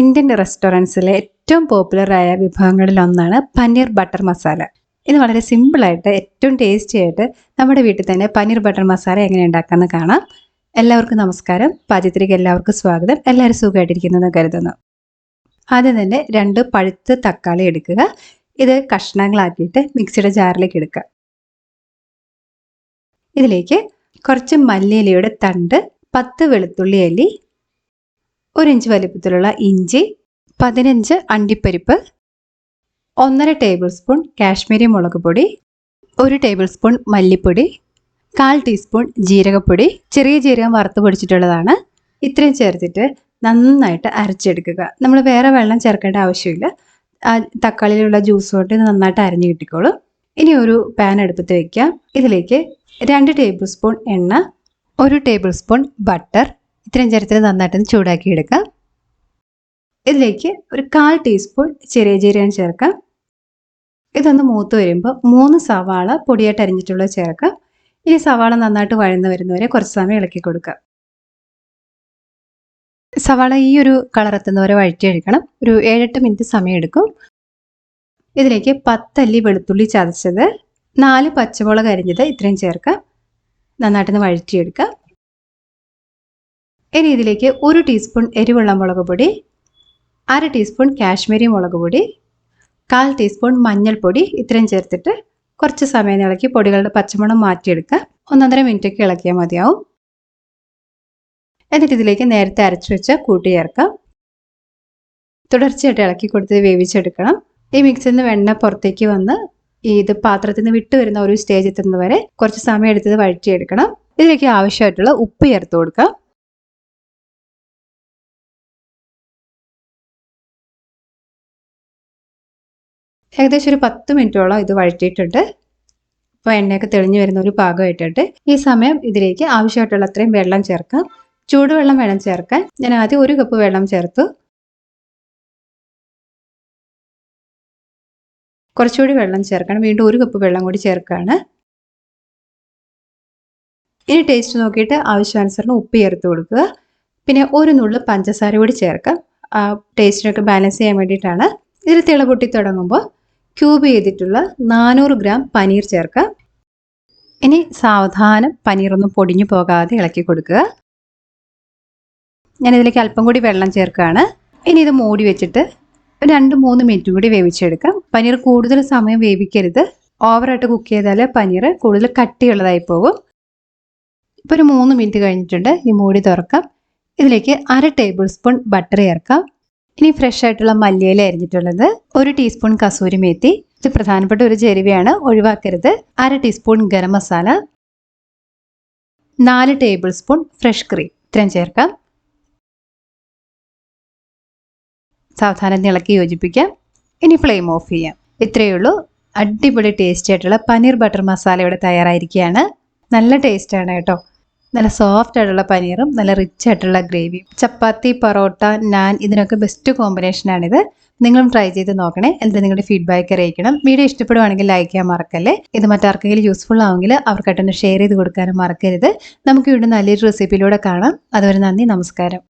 Indian റെസ്റ്റോറന്റ്സിലെ ഏറ്റവും പോപ്പുലറായ വിഭവങ്ങളിൽ ഒന്നാണ് പനീർ ബട്ടർ മസാല. ഇത് വളരെ സിമ്പിളായിട്ട് ഏറ്റവും ടേസ്റ്റി ആയിട്ട് നമ്മുടെ വീട്ടിൽ തന്നെ പനീർ ബട്ടർ മസാല എങ്ങനെ ഉണ്ടാക്കാമെന്ന് കാണാം. എല്ലാവർക്കും നമസ്കാരം. പാചകത്തിലേക്ക് എല്ലാവർക്കും സ്വാഗതം. എല്ലാവരും സുഖമായിട്ടിരിക്കുന്നെന്ന് കരുതുന്നു. ആദ്യം തന്നെ രണ്ട് പഴുത്ത് തക്കാളി എടുക്കുക. ഇത് കഷ്ണങ്ങളാക്കിയിട്ട് മിക്സിയുടെ ജാറിലേക്ക് എടുക്കുക. ഇതിലേക്ക് കുറച്ച് മല്ലിയിലയുടെ തണ്ട് പത്ത് വെളുത്തുള്ളി അല്ലി ഒരു ഇഞ്ച് വലിപ്പത്തിലുള്ള ഇഞ്ചി പതിനഞ്ച് അണ്ടിപ്പരിപ്പ് ഒന്നര ടേബിൾ സ്പൂൺ കാശ്മീരി മുളക് പൊടി ഒരു ടേബിൾ സ്പൂൺ മല്ലിപ്പൊടി കാൽ ടീസ്പൂൺ ജീരകപ്പൊടി ചെറിയ ജീരകം വറുത്ത് പൊടിച്ചിട്ടുള്ളതാണ്. ഇത്രയും ചേർത്തിട്ട് നന്നായിട്ട് അരച്ചെടുക്കുക. നമ്മൾ വേറെ വെള്ളം ചേർക്കേണ്ട ആവശ്യമില്ല. തക്കാളിയിലുള്ള ജ്യൂസ് കൊണ്ട് ഇത് നന്നായിട്ട് അരഞ്ഞു കിട്ടിക്കോളും. ഇനി ഒരു പാൻ അടുപ്പത്ത് വയ്ക്കാം ഇതിലേക്ക് രണ്ട് ടേബിൾ സ്പൂൺ എണ്ണ ഒരു ടേബിൾ സ്പൂൺ ബട്ടർ ഇത്രയും ചേർത്തിട്ട് നന്നായിട്ടൊന്ന് ചൂടാക്കി എടുക്കാം ഇതിലേക്ക് ഒരു കാൽ ടീസ്പൂൺ ചെറിയ ജീരകം ചേർക്കാം. ഇതൊന്ന് മൂത്ത് വരുമ്പോൾ മൂന്ന് സവാള പൊടിയായിട്ട് അരിഞ്ഞിട്ടുള്ളത് ചേർക്കാം. ഇനി സവാള നന്നായിട്ട് വഴന്ന് വരുന്നവരെ കുറച്ച് സമയം ഇളക്കി കൊടുക്കുക സവാള ഈ ഒരു കളറെത്തുന്നവരെ വഴറ്റിയെടുക്കണം. ഒരു ഏഴെട്ട് മിനിറ്റ് സമയം എടുക്കും ഇതിലേക്ക് പത്തല്ലി വെളുത്തുള്ളി ചതച്ചത് നാല് പച്ചമുളക് അരിഞ്ഞത് ഇത്രയും ചേർക്കാം. നന്നായിട്ടൊന്ന് വഴറ്റിയെടുക്കാം. ഇനി ഇതിലേക്ക് ഒരു ടീസ്പൂൺ എരിവുള്ള മുളക് പൊടി അര ടീസ്പൂൺ കാശ്മീരി മുളക് പൊടി കാൽ ടീസ്പൂൺ മഞ്ഞൾപ്പൊടി ഇത്രയും ചേർത്തിട്ട് കുറച്ച് സമയം ഇളക്കി പൊടികളുടെ പച്ചമണം മാറ്റിയെടുക്കുക. ഒന്നൊന്നര മിനിറ്റൊക്കെ ഇളക്കിയാൽ മതിയാവും. എന്നിട്ട് ഇതിലേക്ക് നേരത്തെ അരച്ചു വെച്ച കൂട്ടി ചേർക്കാം തുടർച്ചയായിട്ട് ഇളക്കി കൊടുത്ത് വേവിച്ചെടുക്കണം. ഈ മിക്സിൽ നിന്ന് വെണ്ണ പുറത്തേക്ക് വന്ന് ഇത് പാത്രത്തിൽ നിന്ന് വിട്ടു വരുന്ന ഒരു സ്റ്റേജ് എത്തുന്നവരെ കുറച്ച് സമയം എടുത്തത് വഴറ്റിയെടുക്കണം. ഇതിലേക്ക് ആവശ്യമായിട്ടുള്ള ഉപ്പ് ചേർത്ത് കൊടുക്കാം ഏകദേശം ഒരു പത്ത് മിനിറ്റോളം ഇത് വഴറ്റിയിട്ടുണ്ട്. അപ്പോൾ എണ്ണയൊക്കെ തെളിഞ്ഞു വരുന്ന ഒരു പാകമായിട്ടുണ്ട്. ഈ സമയം ഇതിലേക്ക് ആവശ്യമായിട്ടുള്ള അത്രയും വെള്ളം ചേർക്കാം. ചൂടുവെള്ളം വേണം ചേർക്കാൻ. ഞാൻ ആദ്യം ഒരു കപ്പ് വെള്ളം ചേർത്തു. കുറച്ചുകൂടി വെള്ളം ചേർക്കണം. വീണ്ടും ഒരു കപ്പ് വെള്ളം കൂടി ചേർക്കുകയാണ്. ഇനി ടേസ്റ്റ് നോക്കിയിട്ട് ആവശ്യാനുസരണം ഉപ്പ് ചേർത്ത് കൊടുക്കുക. പിന്നെ ഒരു നുള്ളു പഞ്ചസാര കൂടി ചേർക്കാം. ടേസ്റ്റിനൊക്കെ ബാലൻസ് ചെയ്യാൻ വേണ്ടിയിട്ടാണ്. ഇതിൽ തിള പൊട്ടി തുടങ്ങുമ്പോൾ ക്യൂബ് ചെയ്തിട്ടുള്ള നാനൂറ് ഗ്രാം പനീർ ചേർക്കുക. ഇനി സാവധാനം പനീറൊന്നും പൊടിഞ്ഞു പോകാതെ ഇളക്കി കൊടുക്കുക. ഞാൻ ഇതിലേക്ക് അല്പം കൂടി വെള്ളം ചേർക്കുകയാണ്. ഇനി ഇത് മൂടി വെച്ചിട്ട് രണ്ട് മൂന്ന് മിനിറ്റ് കൂടി വേവിച്ചെടുക്കാം. പനീർ കൂടുതൽ സമയം വേവിക്കരുത്. ഓവറായിട്ട് കുക്ക് ചെയ്താൽ പനീർ കൂടുതൽ കട്ടിയുള്ളതായി പോകും ഇപ്പോൾ ഒരു മൂന്ന് മിനിറ്റ് കഴിഞ്ഞിട്ടുണ്ട്. ഇനി മൂടി തുറക്കാം. ഇതിലേക്ക് അര ടേബിൾ സ്പൂൺ ബട്ടർ ചേർക്കാം. ഇനി ഫ്രഷ് ആയിട്ടുള്ള മല്ലിയില അരിഞ്ഞിട്ടുള്ളത് ഒരു ടീസ്പൂൺ കസൂരി മേത്തി. ഇത് പ്രധാനപ്പെട്ട ഒരു ചേരുവയാണ് ഒഴിവാക്കരുത്. അര ടീസ്പൂൺ ഗരം മസാല. നാല് ടേബിൾ സ്പൂൺ ഫ്രഷ് ക്രീം ഇത്രയും ചേർക്കാം. സാവധാനം ഇളക്കി യോജിപ്പിക്കാം. ഇനി ഫ്ലെയിം ഓഫ് ചെയ്യാം. ഇത്രയേ ഉള്ളൂ. അടിപൊളി ടേസ്റ്റി ആയിട്ടുള്ള പനീർ ബട്ടർ മസാല ഇവിടെ തയ്യാറായിരിക്കുകയാണ്. നല്ല ടേസ്റ്റാണ് കേട്ടോ. നല്ല സോഫ്റ്റ് ആയിട്ടുള്ള പനീറും നല്ല റിച്ച് ആയിട്ടുള്ള ഗ്രേവിയും ചപ്പാത്തി പൊറോട്ട നാൻ ഇതിനൊക്കെ ബെസ്റ്റ് കോമ്പിനേഷനാണിത് നിങ്ങളും ട്രൈ ചെയ്ത് നോക്കണേ. എന്നിട്ട് നിങ്ങളുടെ ഫീഡ്ബാക്ക് അറിയിക്കണം. വീഡിയോ ഇഷ്ടപ്പെടുവാണെങ്കിൽ ലൈക്ക് ചെയ്യാൻ മറക്കല്ലേ? ഇത് മറ്റാർക്കെങ്കിലും യൂസ്ഫുൾ ആവുമെങ്കിൽ അവർക്കായിട്ടൊന്ന് ഷെയർ ചെയ്ത് കൊടുക്കാനും മറക്കരുത്. നമുക്ക് വീണ്ടും നല്ലൊരു റെസിപ്പിയിലൂടെ കാണാം. അതുവരെ നന്ദി നമസ്കാരം.